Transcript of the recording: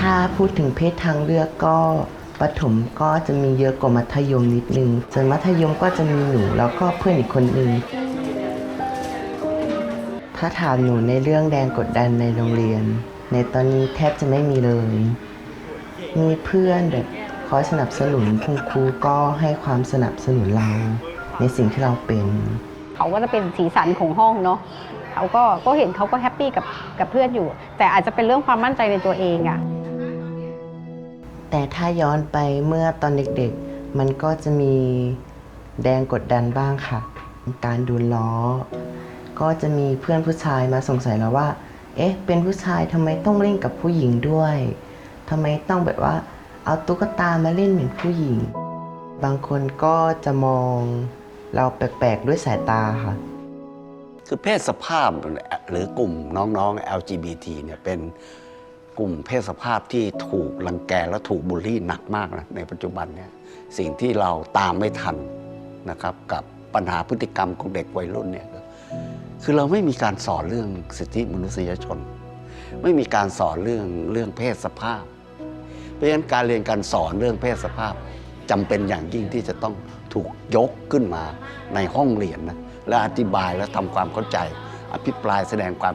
ถ้าพูดถึงเพศทางเลือกก็ประถมก็จะมีเยอะกว่ามัธยมนิดนึงส่วนมัธยมก็จะมีหนูแล้วก็เพื่อนอีกคนนึง ถ้าถามหนูในเรื่องแรงกดดันในโรงเรียน ในตอนนี้แทบจะไม่มีเลย มีเพื่อนแบบคอยสนับสนุนคุณครูก็ให้ความสนับสนุนเรา ในสิ่งที่เราเป็น เขาก็จะเป็นสีสันของห้องเนาะเขาก็ก็เห็นเขาก็แฮปปี้กับกับเพื่อนอยู่ แต่อาจจะเป็นเรื่องความมั่นใจในตัวเองอะ แต่ถ้าย้อนไปเมื่อตอนเด็กๆ มันก็จะมีแรงกดดันบ้างค่ะ การดนล้อ ก็จะมีเพื่อนผู้ชายมาสงสัยเราว่า เอ๊ะ เป็นผู้ชายทำไมต้องเล่นกับผู้หญิงด้วยทำไมต้องแบบว่า เอาตุ๊กตามาเล่นเหมือนผู้หญิง บางคนก็จะมองเราแปลกๆด้วยสายตาค่ะ คือเพศสภาพหรือกลุ่มน้องๆ LGBT เนี่ยเป็น กลุ่มเพศสภาพที่ถูกรังแกและถูกบูลลี่หนักมากนะในปัจจุบันเนี่ยสิ่งที่เราตามไม่ทันนะครับกับปัญหาพฤติกรรมของเด็กวัยรุ่นเนี่ยคือเราไม่มีการสอนเรื่องสิทธิมนุษยชน ไม่มีการสอนเรื่องเรื่องเพศสภาพ เพราะฉะนั้นการเรียนการสอนเรื่องเพศสภาพจำเป็นอย่างยิ่งที่จะต้องถูกยกขึ้นมาในห้องเรียนนะและอธิบายและทำความเข้าใจ อภิปรายแสดงความ